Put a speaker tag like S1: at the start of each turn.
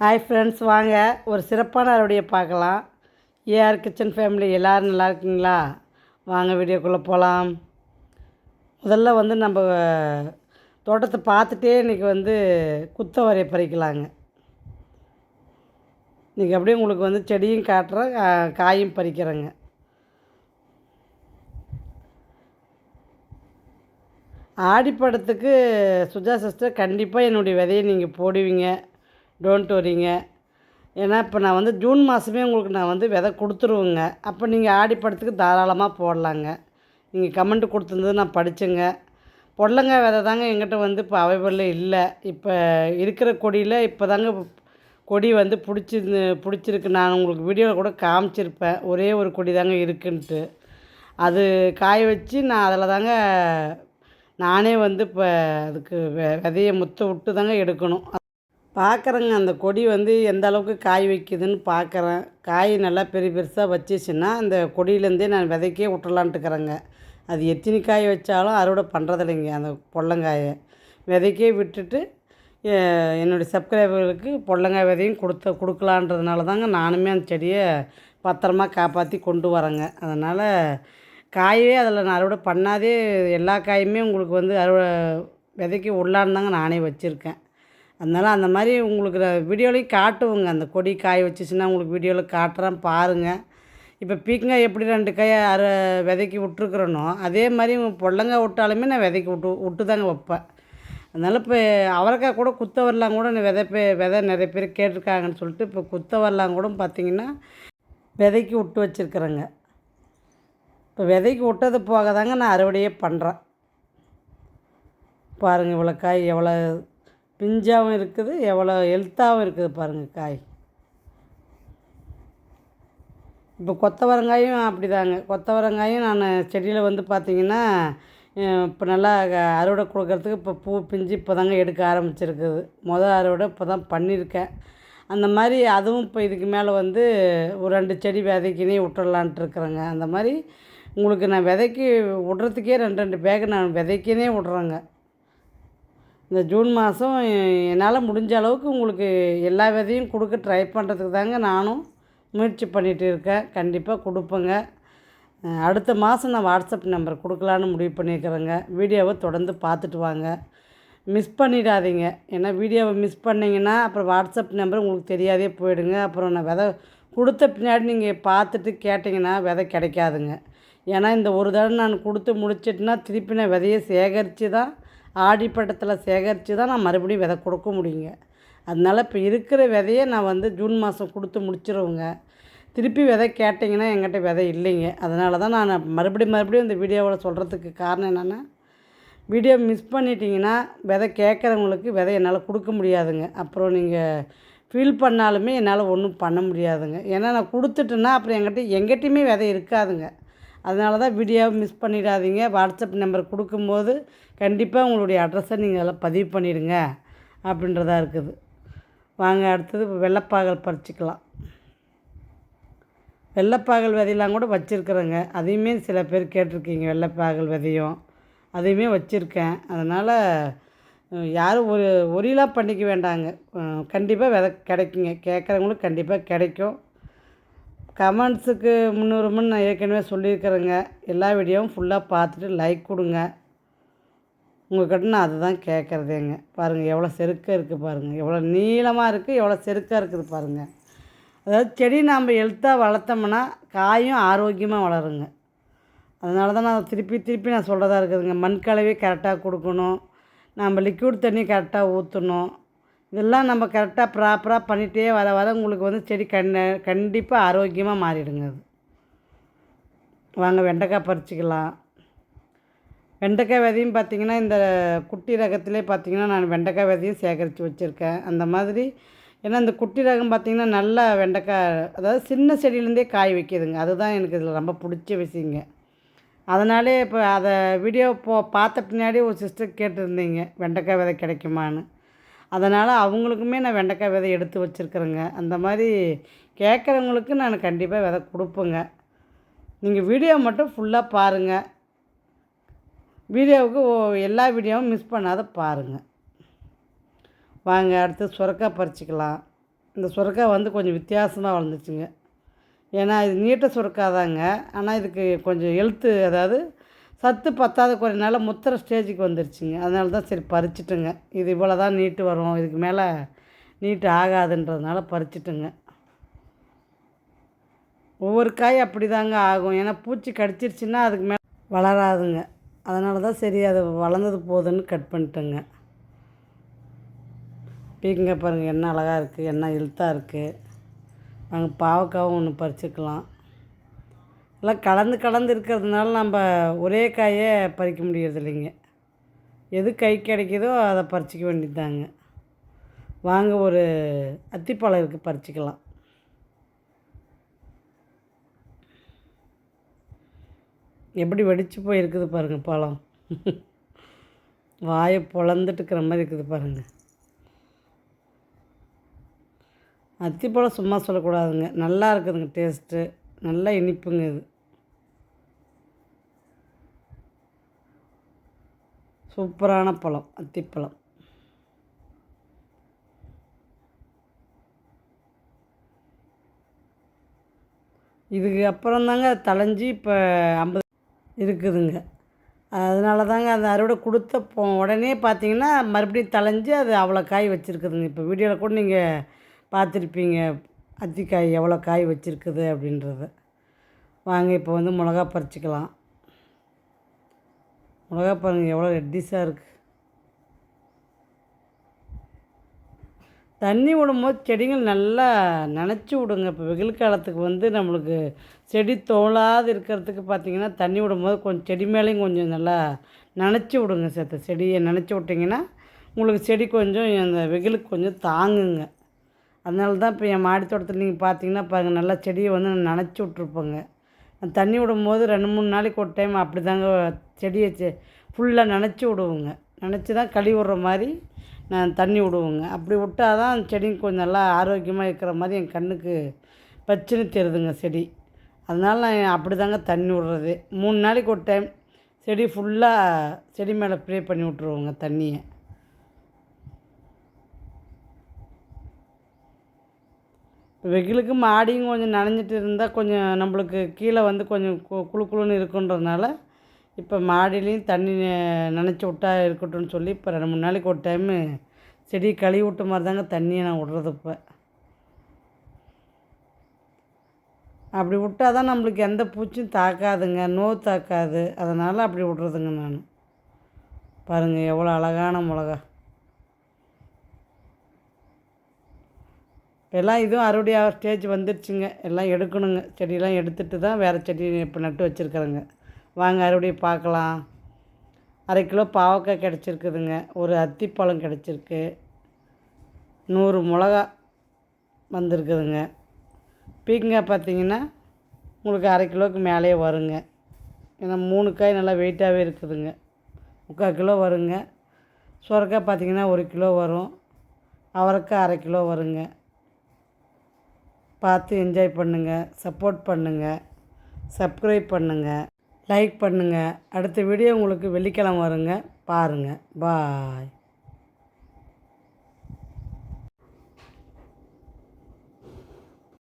S1: Hi friends வாங்க. ஒரு சிறப்பான அறுவடையை பார்க்கலாம். ஏஆர் கிச்சன் ஃபேமிலி எல்லோரும் நல்லா இருக்கீங்களா? வாங்க வீடியோக்குள்ளே போகலாம் முதல்ல வந்து நம்ம தோட்டத்தை பார்த்துட்டே இன்றைக்கி வந்து குத்த வரைய பறிக்கலாங்க. இன்றைக்கி அப்படியே உங்களுக்கு வந்து செடியும் காட்டுறேன் கா- காயும் பறிக்கிறேங்க. ஆடிப்படத்துக்கு சுஜா சிஸ்டர் கண்டிப்பாக என்னுடைய விதையை நீங்கள் போடுவீங்க. டோன்ட் வரிங்க ஏன்னா இப்போ நான் வந்து ஜூன் மாதமே உங்களுக்கு நான் வந்து விதை கொடுத்துருவேங்க. அப்போ நீங்கள் ஆடிப்படத்துக்கு தாராளமாக போடலாங்க. நீங்கள் கமெண்ட் கொடுத்துருந்தது நான் படித்தேங்க பொடலங்காய் விதை தாங்க எங்கிட்ட வந்து இப்போ அவைலபிள் இல்லை. இப்போ இருக்கிற கொடியில் இப்போ தாங்க கொடி வந்து பிடிச்சி பிடிச்சிருக்கு. நான் உங்களுக்கு வீடியோவில் கூட காமிச்சிருப்பேன். ஒரே ஒரு கொடி தாங்க இருக்குன்ட்டு. அது காய வச்சு நான் அதில் தாங்க நானே வந்து இப்போ அதுக்கு வெ முத்த விட்டு தாங்க எடுக்கணும். பார்க்குறேங்க. அந்த கொடி வந்து எந்த அளவுக்கு காய் வைக்குதுன்னு பார்க்குறேன். காய் நல்லா பெரிய பெருசாக வச்சிச்சுன்னா அந்த கொடியிலேருந்தே நான் விதைக்கே விட்டுலான்ட்டுக்கிறேங்க அது எத்தனை காய் வச்சாலும் அறுவடை பண்ணுறதில்லைங்க அந்த பொள்ளங்காயை. விதைக்கே விட்டுட்டு என்னுடைய சப்ஸ்கிரைபர்களுக்கு பொள்ளங்காய் விதையும் கொடுத்த கொடுக்கலான்றதுனால தாங்க நானுமே அந்த செடியை பத்திரமா காப்பாற்றி கொண்டு வரேங்க. அதனால் காயே அதில் நான் அறுவடை பண்ணாதே எல்லா காயுமே உங்களுக்கு வந்து அறுவடை விதைக்கு உள்ளான்னு தாங்க நானே வச்சுருக்கேன். அதனால் அந்த மாதிரி உங்களுக்கு நான் வீடியோலையும் காட்டுவோங்க. அந்த கொடி காய வச்சுச்சுன்னா உங்களுக்கு வீடியோவில் காட்டுறேன் பாருங்கள் இப்போ பீக்கங்காய் எப்படி ரெண்டு காய் அரை விதைக்கி விட்ருக்குறேனோ அதே மாதிரி பொடலங்காய் விட்டாலுமே நான் விதைக்கி விட்டு விட்டு தாங்க வைப்பேன். அதனால் இப்போ அவரைக்காய் கூட குத்த வரலாம் கூட நான் விதை பே விதை நிறைய பேர் கேட்டிருக்காங்கன்னு சொல்லிட்டு இப்போ குத்த வரலாம் கூட பார்த்திங்கன்னா விதைக்கு விட்டு வச்சுருக்குறேங்க. இப்போ விதைக்கு விட்டது போக தாங்க நான் அறுவடையே பண்ணுறேன் பாருங்கள் இவ்வளோ காய் எவ்வளோ பிஞ்சாகவும் இருக்குது எவ்வளோ ஹெல்த்தாகவும் இருக்குது பாருங்கள் காய். இப்போ கொத்தவரங்காயும் அப்படிதாங்க. கொத்தவரங்காயும் நான் செடியில் வந்து பார்த்திங்கன்னா இப்போ நல்லா அறுவடை கொடுக்கறதுக்கு இப்போ பூ பிஞ்சு இப்போ தாங்க எடுக்க ஆரம்பிச்சிருக்குது. மொதல் அறுவடை இப்போ தான் பண்ணியிருக்கேன். அந்த மாதிரி அதுவும் இப்போ இதுக்கு மேலே வந்து ஒரு ரெண்டு செடி விதைக்கினே விட்டுடலான்ட்டு இருக்கிறேங்க. அந்த மாதிரி உங்களுக்கு நான் விதைக்கு விட்றதுக்கே ரெண்டு ரெண்டு பேக்கு நான் விதைக்கினே விட்றேங்க. இந்த ஜூன் மாதம் என்னால் முடிஞ்ச அளவுக்கு உங்களுக்கு எல்லா விதையும் கொடுக்க ட்ரை பண்ணுறதுக்கு தாங்க நானும் முயற்சி பண்ணிகிட்டு இருக்கேன். கண்டிப்பாக கொடுப்பேங்க. அடுத்த மாதம் நான் வாட்ஸ்அப் நம்பர் கொடுக்கலான்னு முடிவு பண்ணியிருக்கிறேங்க. வீடியோவை தொடர்ந்து பார்த்துட்டு வாங்க. மிஸ் பண்ணிடாதீங்க. ஏன்னா வீடியோவை மிஸ் பண்ணிங்கன்னா அப்புறம் வாட்ஸ்அப் நம்பர் உங்களுக்கு தெரியாதே போயிடுங்க. அப்புறம் நான் விதை கொடுத்த பின்னாடி நீங்கள் பார்த்துட்டு கேட்டிங்கன்னா விதை கிடைக்காதுங்க. ஏன்னா இந்த ஒரு தடவை நான் கொடுத்து முடிச்சிட்டுனா திருப்பி நான் விதையை சேகரித்து தான் ஆடிப்பட்டத்தில் சேகரித்து தான் நான் மறுபடியும் விதை கொடுக்க முடியுங்க. அதனால் இப்போ இருக்கிற விதையை நான் வந்து ஜூன் மாதம் கொடுத்து முடிச்சிருவேங்க. திருப்பி விதை கேட்டிங்கன்னா என்கிட்ட விதை இல்லைங்க. அதனால தான் நான் மறுபடியும் மறுபடியும் இந்த வீடியோவில் சொல்கிறதுக்கு காரணம் என்னென்னா வீடியோ மிஸ் பண்ணிட்டீங்கன்னா விதை கேட்குறவங்களுக்கு விதை என்னால் கொடுக்க முடியாதுங்க. அப்புறம் நீங்கள் ஃபீல் பண்ணாலுமே என்னால் ஒன்றும் பண்ண முடியாதுங்க. ஏன்னா நான் கொடுத்துட்டேன்னா அப்புறம் என்கிட்ட எங்கிட்டையுமே விதை இருக்காதுங்க. அதனால தான் வீடியோவை மிஸ் பண்ணிடாதீங்க. வாட்ஸ்அப் நம்பர் கொடுக்கும்போது கண்டிப்பாக உங்களுடைய அட்ரஸை நீங்கள் அதில் பதிவு பண்ணிடுங்க அப்படின்றதா இருக்குது. வாங்க அடுத்தது வெள்ளைப்பாகல் பறிச்சிக்கலாம். வெள்ளைப்பாகல் விதையெல்லாம் கூட வச்சுருக்குறேங்க. அதையுமே சில பேர் கேட்டிருக்கீங்க வெள்ளைப்பாகல் விதையும். அதையுமே வச்சுருக்கேன். அதனால் யாரும் ஒரு ஒரியலாக பண்ணிக்க வேண்டாங்க. கண்டிப்பாக விதை கிடைக்குங்க. கேட்குறவங்களுக்கு கண்டிப்பாக கிடைக்கும். கமெண்ட்ஸுக்கு முந்நூறு நான் ஏற்கனவே சொல்லியிருக்கிறேங்க. எல்லா வீடியோவும் ஃபுல்லாக பார்த்துட்டு லைக் கொடுங்க. உங்கள்கிட்ட நான் அதை தான் கேட்குறதேங்க. பாருங்கள் எவ்வளோ செருக்காக இருக்குது பாருங்கள் எவ்வளோ நீளமாக இருக்குது எவ்வளோ செருக்காக இருக்குது பாருங்கள் அதாவது செடி நாம் ஹெல்த்தாக வளர்த்தோம்னா காயும் ஆரோக்கியமாக வளருங்க. அதனால தான் நான் திருப்பி திருப்பி நான் சொல்கிறதா இருக்குதுங்க. மண் கலவையை கரெக்டாக கொடுக்கணும். நம்ம லிக்விட் தண்ணி கரெக்டாக ஊற்றணும் இதெல்லாம் நம்ம கரெக்டாக ப்ராப்பராக பண்ணிகிட்டே வர வர உங்களுக்கு வந்து செடி கண்ண கண்டிப்பாக ஆரோக்கியமாக மாறிடுங்க அது. வாங்க வெண்டைக்காய் பறிச்சிக்கலாம். வெண்டைக்காய் விதையும் பார்த்தீங்கன்னா இந்த குட்டி ரகத்திலே பார்த்திங்கன்னா நான் வெண்டைக்காய் விதையும் சேகரித்து வச்சுருக்கேன். அந்த மாதிரி ஏன்னா இந்த குட்டி ரகம் பார்த்தீங்கன்னா நல்லா வெண்டைக்காய் அதாவது சின்ன செடியிலேருந்தே காய் வைக்கிதுங்க. அதுதான் எனக்கு இதில் ரொம்ப பிடிச்ச விஷயங்க. அதனாலே இப்போ அதை வீடியோ போ பார்த்த பின்னாடி ஒரு சிஸ்டர் கேட்டிருந்தீங்க வெண்டைக்காய் விதை கிடைக்குமான்னு. அதனால் அவங்களுக்குமே நான் வெண்டைக்காய் விதை எடுத்து வச்சுருக்குறேங்க. அந்த மாதிரி கேட்குறவங்களுக்கு நான் கண்டிப்பாக விதை கொடுப்பேங்க. நீங்கள் வீடியோ மட்டும் ஃபுல்லாக பாருங்கள் வீடியோவுக்கு ஓ- எல்லா வீடியோவும் மிஸ் பண்ணாத பாருங்கள் வாங்க அடுத்து சுரக்காய் பறிச்சிக்கலாம். இந்த சுரக்காய் வந்து கொஞ்சம் வித்தியாசமாக வளர்ந்துச்சுங்க. ஏன்னா இது நீட்ட சுரக்காய் தாங்க ஆனால் இதுக்கு கொஞ்சம் எழுத்து அதாவது சத்து பத்தாத குறைனால முத்துற ஸ்டேஜுக்கு வந்துருச்சுங்க. அதனால தான் சரி பறிச்சிட்டுங்க. இது இவ்வளோ தான் நீட்டு வரும். இதுக்கு மேலே நீட்டு ஆகாதுன்றதுனால பறிச்சிட்டுங்க. ஒவ்வொரு காய் அப்படி தாங்க ஆகும். ஏன்னா பூச்சி கடிச்சிருச்சுன்னா அதுக்கு மேலே வளராதுங்க. அதனால தான் சரி அது வளர்ந்தது போதுன்னு கட் பண்ணிட்டேங்க. பீக்கங்க பாருங்கள் என்ன அழகாக இருக்குது என்ன இழுத்தாக இருக்குது நாங்கள் பாவக்காவும் ஒன்று பறிச்சுக்கலாம். எல்லாம் கலந்து கலந்து இருக்கிறதுனால நம்ம ஒரே காயை பறிக்க முடியறது இல்லைங்க எது கை கிடைக்குதோ அதை பறிச்சிக்க வேண்டியதாங்க வாங்க ஒரு அத்திப்பழம் இருக்குது பறிச்சிக்கலாம். எப்படி வெடிச்சு போயிருக்குது பாருங்கள் பழம். வாயை பொழந்துட்டுக்கிற மாதிரி இருக்குது பாருங்கள் அத்திப்பழம் சும்மா சொல்லக்கூடாதுங்க. நல்லா இருக்குதுங்க டேஸ்ட்டு நல்லா இனிப்புங்க இது. சூப்பரான பழம் அத்திப்பழம். இதுக்கு அப்புறம் தாங்க தலைஞ்சி இப்போ ஐம்பது இருக்குதுங்க. அதனால தாங்க அந்த அறுவடை கொடுத்த போ உடனே பார்த்தீங்கன்னா மறுபடியும் தலைஞ்சி அது அவ்வளோ காய் வச்சுருக்குதுங்க. இப்போ வீடியோவில் கூட நீங்கள் பார்த்துருப்பீங்க அத்திக்காய் எவ்வளோ காய் வச்சுருக்குது அப்படின்றத. வாங்க இப்போ வந்து மிளகா பறிச்சிக்கலாம். மிளகா பாருங்கள் எவ்வளோ ரெட்டிஸாக இருக்குது தண்ணி விடும்போது செடிகள் நல்லா நனைச்சி விடுங்க. இப்போ வெயில் காலத்துக்கு வந்து நம்மளுக்கு செடி தோலாது இருக்கிறதுக்கு பார்த்திங்கன்னா தண்ணி விடும்போது கொஞ்சம் செடி மேலேயும் கொஞ்சம் நல்லா நனைச்சி விடுங்க சேர்த்த செடியை நினச்சி விட்டிங்கன்னா உங்களுக்கு செடி கொஞ்சம் அந்த வெயிலுக்கு கொஞ்சம் தாங்குங்க. அதனால தான் இப்போ என் மாடி தோட்டத்தில் நீங்கள் பார்த்தீங்கன்னா பாருங்கள் நல்லா செடியை வந்து நான் நனைச்சி விட்ருப்பேங்க தண்ணி விடும்போது ரெண்டு மூணு நாளைக்கு ஒரு டைம் அப்படி தாங்க செடியை செ ஃபுல்லாக நனைச்சி விடுவோங்க. நனைச்சி தான் கழுவி விட்ற மாதிரி நான் தண்ணி விடுவோங்க. அப்படி விட்டால் தான் செடிங்க கொஞ்சம் நல்லா ஆரோக்கியமாக இருக்கிற மாதிரி என் கண்ணுக்கு பச்சுன்னு தெரியுதுங்க செடி. அதனால் நான் அப்படி தாங்க தண்ணி விட்றது. மூணு நாளைக்கு ஒரு டைம் செடி ஃபுல்லாக செடி மேலே ப்ரே பண்ணி விட்ருவோங்க தண்ணியை. வெயிலுக்கு மாடியும் கொஞ்சம் நனைஞ்சிட்டு இருந்தால் கொஞ்சம் நம்மளுக்கு கீழே வந்து கொஞ்சம் கு குளு குளுன்னு இருக்குன்றதுனால இப்போ மாடிலையும் தண்ணி நினச்சி விட்டா இருக்கட்டும்னு சொல்லி இப்போ ரெண்டு மூணு நாளைக்கு ஒரு டைமு செடி கழுவி விட்ட மாதிரி தாங்க தண்ணியை நான் விட்றது இப்போ. அப்படி விட்டால் தான் நம்மளுக்கு எந்த பூச்சியும் தாக்காதுங்க நோய் தாக்காது. அதனால் அப்படி விட்றதுங்க நான். பாருங்கள் எவ்வளோ அழகான மிளகா. எல்லாம் இதுவும் அறுவடையாக ஸ்டேஜ் வந்துடுச்சுங்க எல்லாம் எடுக்கணுங்க. செடியெல்லாம் எடுத்துகிட்டு தான் வேறு செடி இப்போ நட்டு வச்சுருக்குறேங்க. வாங்க அறுவடையை பார்க்கலாம். அரை கிலோ பாவக்காய் கிடச்சிருக்குதுங்க. ஒரு அத்திப்பழம் கிடச்சிருக்கு. நூறு மிளகா வந்திருக்குதுங்க. பீக்கங்காய் பார்த்தீங்கன்னா உங்களுக்கு அரை கிலோவுக்கு மேலேயே வருங்க. ஏன்னா மூணு காய் நல்லா வெயிட்டாகவே இருக்குதுங்க. முக்கால் கிலோ வருங்க. சுரக்காய் பார்த்திங்கன்னா ஒரு கிலோ வரும். அவரைக்காய் அரை கிலோ வருங்க. பார்த்து என்ஜாய் பண்ணுங்கள் சப்போர்ட் பண்ணுங்கள் சப்ஸ்கிரைப் பண்ணுங்கள் லைக் பண்ணுங்கள் அடுத்த வீடியோ உங்களுக்கு வெள்ளிக்கிழமை வருங்க பாருங்கள் பாய்